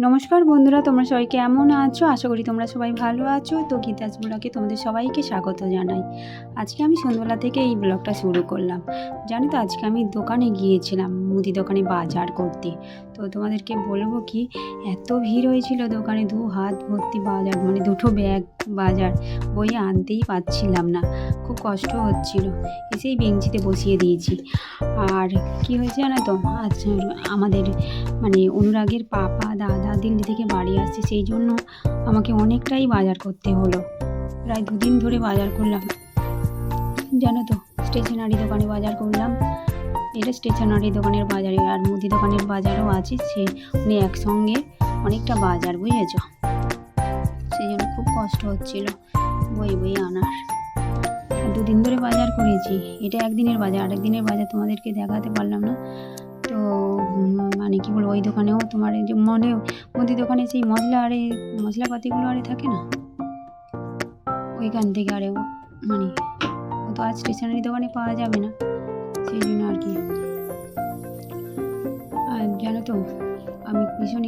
নমস্কার বন্ধুরা, তোমরা সবাই কেমন আছো? আশা করি তোমরা সবাই ভালো আছো। তো গীতাজ ব্লগে তোমাদের সবাইকে স্বাগত জানাই। আজকে আমি সন্ধ্যাবেলা থেকে এই ব্লগটা শুরু করলাম। জানি তো, আজকে আমি দোকানে গিয়েছিলাম, মুদি দোকানে বাজার করতে। তো তোমাদেরকে বলব কি, এত ভিড় হয়েছিল দোকানে দু হাত ভর্তি বাজার মানে দুটো ব্যাগ বাজার বই আনতেই পাচ্ছিলাম না। খুব কষ্ট হচ্ছিল, এসেই বেঞ্চিতে বসিয়ে দিয়েছি। আর কি হয়েছে জানো তো আজ আমাদের মানে অনুরাগের পাপা, দাদা দিল্লি থেকে বাড়ি আসছে, সেই জন্য আমাকে অনেকটাই বাজার করতে হলো। প্রায় দুদিন ধরে বাজার করলাম। জানো তো স্টেশনারি দোকানে বাজার করলাম। এটা স্টেশনারি দোকানের বাজারে আর মুদি দোকানের বাজারও আছে, সে মানে একসঙ্গে অনেকটা বাজার, বুঝেছ? সেই জন্য খুব কষ্ট হচ্ছিল বই বই আনার। দুদিন ধরে বাজার করেছি, এটা একদিনের বাজার আরেক দিনের বাজার তোমাদেরকে দেখাতে পারলাম না। তো মানে কি বলব, ওই দোকানেও তোমার যে মনে মুদি দোকানে সেই মশলা আরে, মশলাপাতিগুলো আরে থাকে না? ওইখান থেকে আরে মানে তো আর স্টেশনারি দোকানে পাওয়া যাবে না। সেই জন্য আর কি। আর জানো তো, আমি ভীষণ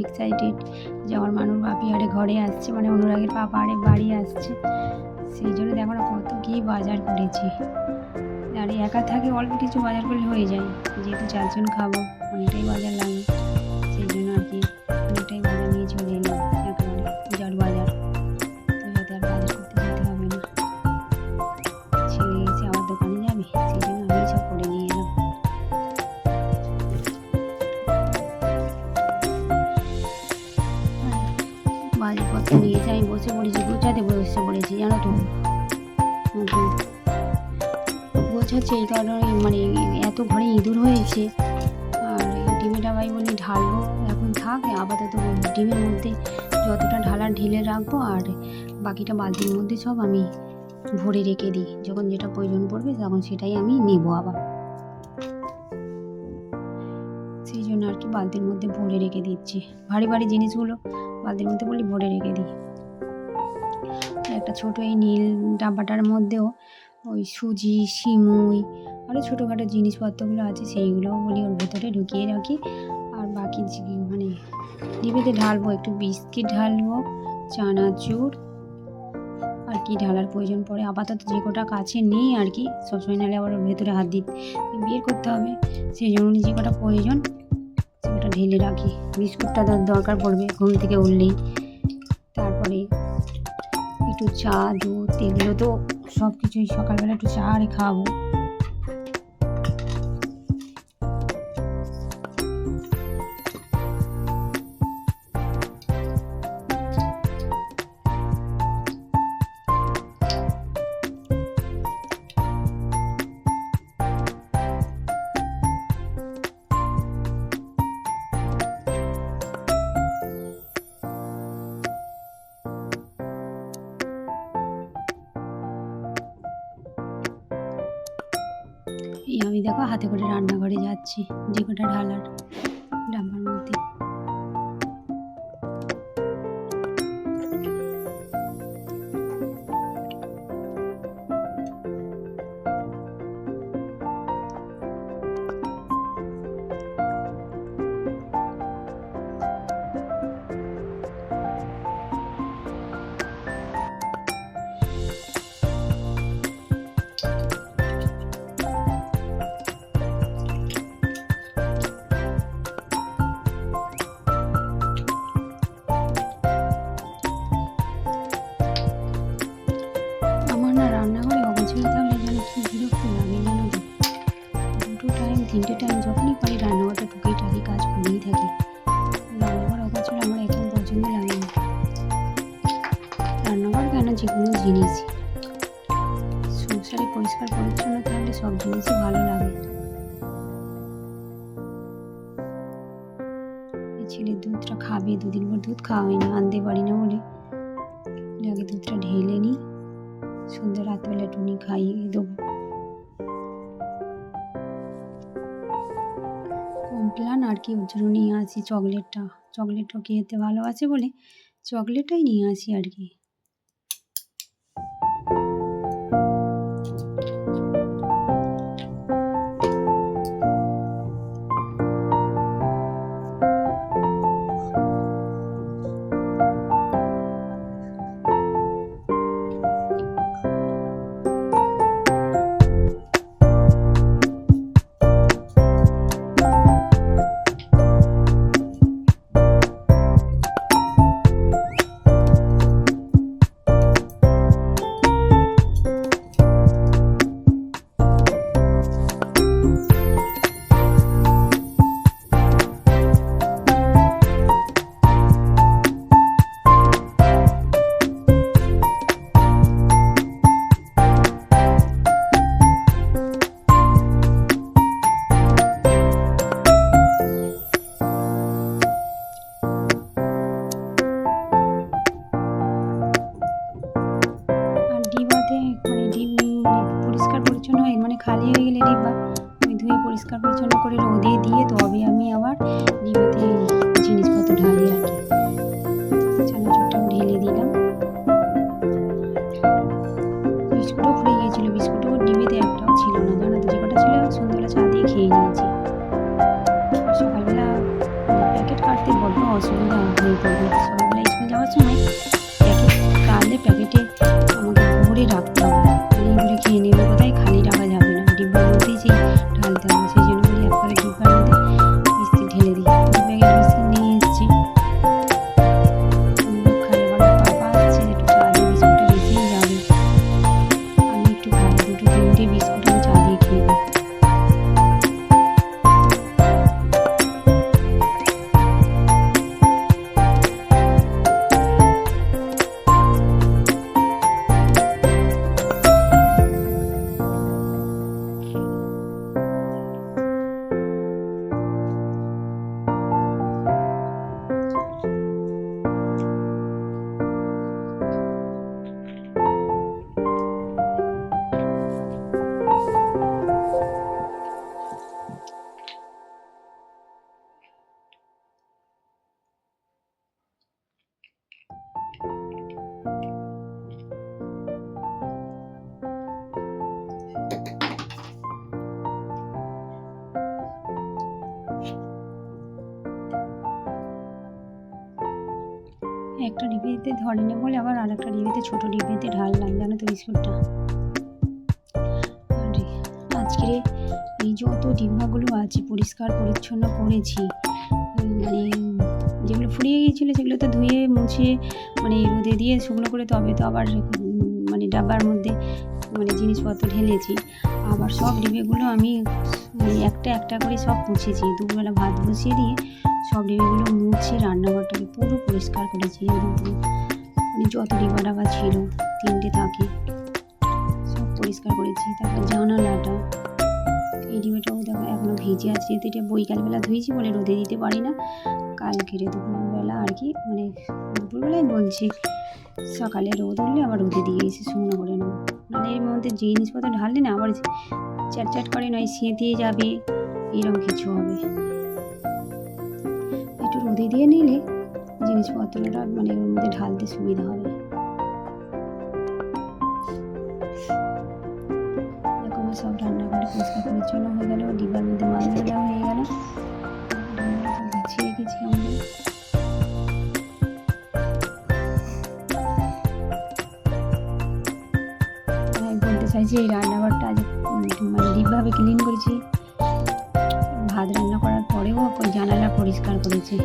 এক্সাইটেড যে আমার মানুষ বাপি আরে ঘরে আসছে মানে অনুরাগের পাপা আরে বাড়ি আসছে। সেই জন্য দেখো না কত কি বাজার করেছি। আর একা থাকে অল্প কিছু বাজার করলে হয়ে যায়। যেহেতু চারজন খাব, অনেকটাই বাজার লাগে পড়েছি জানো তো। গোছাচ্ছে এই কারণে মানে এত ঘরে ইঁদুর হয়েছে, আর ডিমেটা ভাই বলি ঢালবো, এখন থাক, আপাতত ডিমের মধ্যে যতটা ঢালার ঢেলে রাখব, আর বাকিটা বালতির মধ্যে সব আমি ভরে রেখে দিই। যখন যেটা প্রয়োজন পড়বে তখন সেটাই আমি নেব আবার। সেই জন্য আর কি বালতির মধ্যে ভরে রেখে দিচ্ছি। ভারী ভারী জিনিসগুলো বালতির মধ্যে বলি ভরে রেখে দিই। একটা ছোটো এই নীল ডাব্বাটার মধ্যেও ওই সুজি, সিমুই আরও ছোটোখাটো জিনিসপত্রগুলো আছে, সেইগুলোও বলি ওর ভেতরে ঢুকিয়ে রাখি। আর বাকি মানে ডিবেতে ঢালবো, একটু বিস্কিট ঢালবো, চানাচুর, আর কি ঢালার প্রয়োজন পড়ে। আপাতত যে কটা কাছে নেই আর কি, সবসময় নাহলে আবার ওর ভেতরে হাত দিতে বিয়ে করতে হবে। সেই জন্য যে কটা প্রয়োজন সেটা ঢেলে রাখি। বিস্কুটটা দর- দরকার পড়বে, ঘুম থেকে উঠলেই। তারপরে একটু চা দুধ এগুলো তো সব কিছুই সকালবেলা একটু চা আর খাব। আমি দেখো হাতে করে রান্নাঘরে যাচ্ছি যে কটা ঢালার। পরিষ্কার পরিচ্ছন্ন থাকলে সব জিনিসই ভালো লাগে। ছেলে দুধটা খাবে, দুদিন পর দুধ খাওয়া হয় না, আনতে পারি না বলে। আগে দুধটা ঢেলে নিই সন্ধ্যা রাতবেলা টুনি খাইয়ে দেবো। কমপ্লান আর কি, ওর জন্য নিয়ে আসি চকলেটটা। চকলেটটা খেতে ভালোবাসে বলে, চকলেটটাই নিয়ে আসি আর কি। ধরেনি বলে আবার আর একটা ডিবিতে, ছোটো ডিবিতে ঢাললাম জানো তো বিস্কুটটা? আজকে এই যত ডিব্বাগুলো আছে, পরিষ্কার, পরিচ্ছন্ন করেছি মানে যেগুলো ফুরিয়ে গিয়েছিল সেগুলো তো ধুয়ে, মুছে মানে রোদে দিয়ে শুকনো করে তবে তো আবার মানে ডাব্বার মধ্যে মানে জিনিসপত্র ঢেলেছি। আবার সব ডিবেগুলো আমি মানে একটা একটা করে সব মুছেছি। দুপুরবেলা ভাত বসিয়ে দিয়ে সব ডিবেগুলো মুছে রান্নাঘরটাকে পুরো পরিষ্কার করেছি। যত ডিবা ডাবা ছিল তিনটে থাকে সব পরিষ্কার করেছি। তারপর জানালাটা, এই ডিবাটাও দেখো এখনও ভিজে আছে। যেহেতু এটা বৈকালবেলা ধুয়েছি বলে রোদে দিতে পারি না কালকেরে দুপুরবেলা আর কি মানে দুপুরবেলায় বলছি, সকালে রোদ উঠলে আবার রোদে দিয়ে এসে শুকনো করে নেব। মানে এর মধ্যে জিনিসপত্র ঢাললে না, আবার চ্যাটচ্যাট করে নয় সেঁতিয়ে যাবে, এরকম কিছু হবে। একটু রোদে দিয়ে নিলে জিনিসপত্রটা মানে ওর মধ্যে ঢালতে সুবিধা হবে। দেখো আমার সব রান্নাঘরে পরিষ্কার পরিচ্ছন্ন হয়ে গেল, ডিব্বার মধ্যে মাছ ভাজা হয়ে গেল। গুছিয়ে রেখেছি আমাদের আমি বলতে চাইছি, এই রান্নাঘরটা আজ মানে ডিপভাবে ক্লিন করেছি। ভাত রান্না করার পরেও জানালা পরিষ্কার করেছি।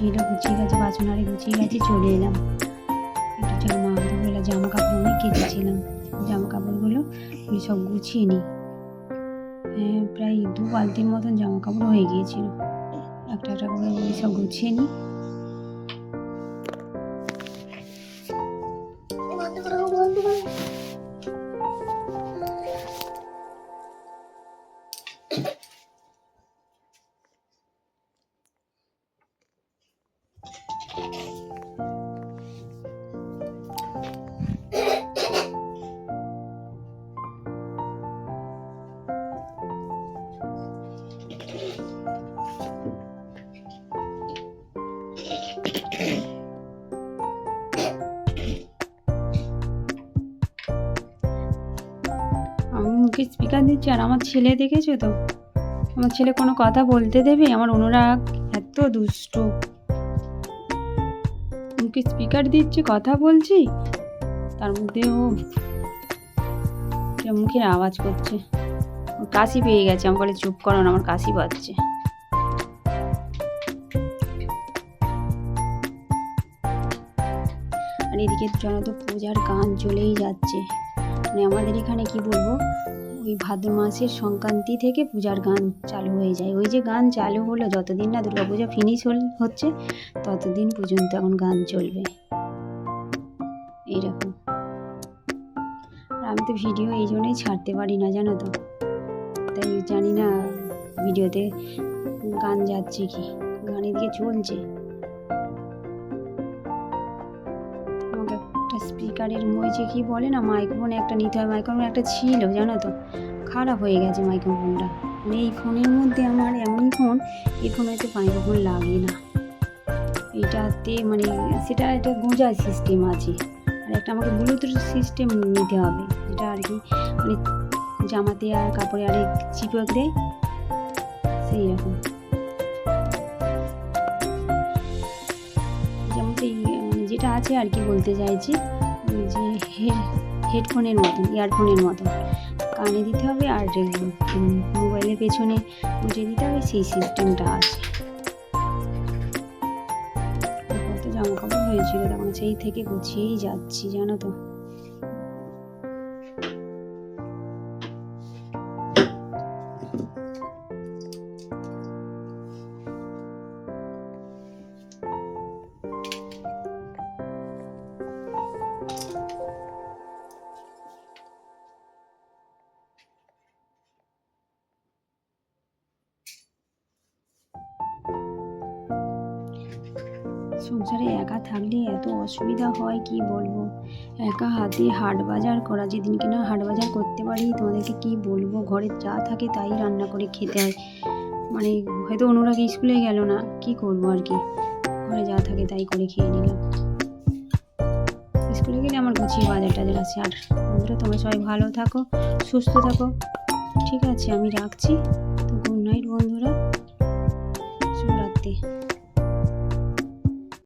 ছিল গুছিয়ে গেছে বাসন আরে গুছিয়ে গেছে, চলে এলাম। একটু চলো মা বলে জামা কাপড় অনেক কেটেছিলাম জামা কাপড়গুলো সব গুছিয়ে নিই। হ্যাঁ প্রায় দু বালতির মতন জামা কাপড় হয়ে গিয়েছিল। একটা একটা করে সব গুছিয়ে নিই। মুখে স্পিকার দিচ্ছি আর আমার ছেলে দেখেছ তো? আমার ছেলে কোনো কথা বলতে দেবে? আমার অনুরাগ এত দুষ্ট। মুখে স্পিকার দিচ্ছি, কথা বলছি, তার মধ্যে ও মুখের আওয়াজ করছে। কাশি পেয়ে গেছে, আমি বলে চুপ করো না, আমার কাশি পাচ্ছে। আর এদিকে জানো তো, পূজার গান চলেই যাচ্ছে। মানে আমাদের এখানে কি বলব? ওই ভাদ্র মাসের সংক্রান্তি থেকে পূজার গান চালু হয়ে যায়। ওই যে গান চালু হলো, যতদিন না দুর্গাপূজা ফিনিশ হচ্ছে, ততদিন পর্যন্ত এখন গান চলবে। এইরকম। আমি তো ভিডিও এই জন্যই ছাড়তে পারি না, জানো তো? তাই জানি না, ভিডিওতে গান যাচ্ছে কি গান এদিকে চলছে। স্পিকারের মইছে কি বলে না, মাইক্রোফোন একটা নিতে হয়, মাইক্রোফোন একটা ছিল, জানো তো? খারাপ হয়ে গেছে মাইক্রোফোনটা। মানে এই ফোনের মধ্যে আমার এমনই ফোন, এই ফোনে হয়তো মাইক্রোফোন লাগে না। এইটাতে মানে সেটা একটা গোঁজা সিস্টেম আছে। আর একটা আমাকে ব্লুটুথ সিস্টেম নিতে হবে, যেটা আর কি মানে জামাতে আর কাপড়ে আর চিপক দেয় সেই রকম। যেমন মানে যেটা আছে আর কি বলতে চাইছি। ওই যে হেডফোনের মতন ইয়ারফোনের মতন। কানে দিতে হবে আর মোবাইলের পেছনে গুঁজে দিতে হবে, সেই সিস্টেমটা আছে। কত জামা কাপড় হয়েছিল তখন সেই থেকে গুছিয়েই যাচ্ছি, জানো তো। সংসারে একা থাকলে এত অসুবিধা হয়, কি বলব? একা হাতে হাট বাজার করা, যেদিন কিনা হাট বাজার করতে পারি, তোমাদেরকে কি বলব? ঘরে যা থাকে তাই রান্না করে খেতে হয়। মানে হয়তো অনুরাগ স্কুলে গেল না, কি করব আর কি? ঘরে যা থাকে তাই করে খেয়ে নিলাম। স্কুলে গেলে আমার গুছিয়ে বাজার টাজার আছে। আর বন্ধুরা, তোমরা সবাই ভালো থাকো, সুস্থ থাকো। ঠিক আছে, আমি রাখছি। তো গুড নাইট বন্ধুরা।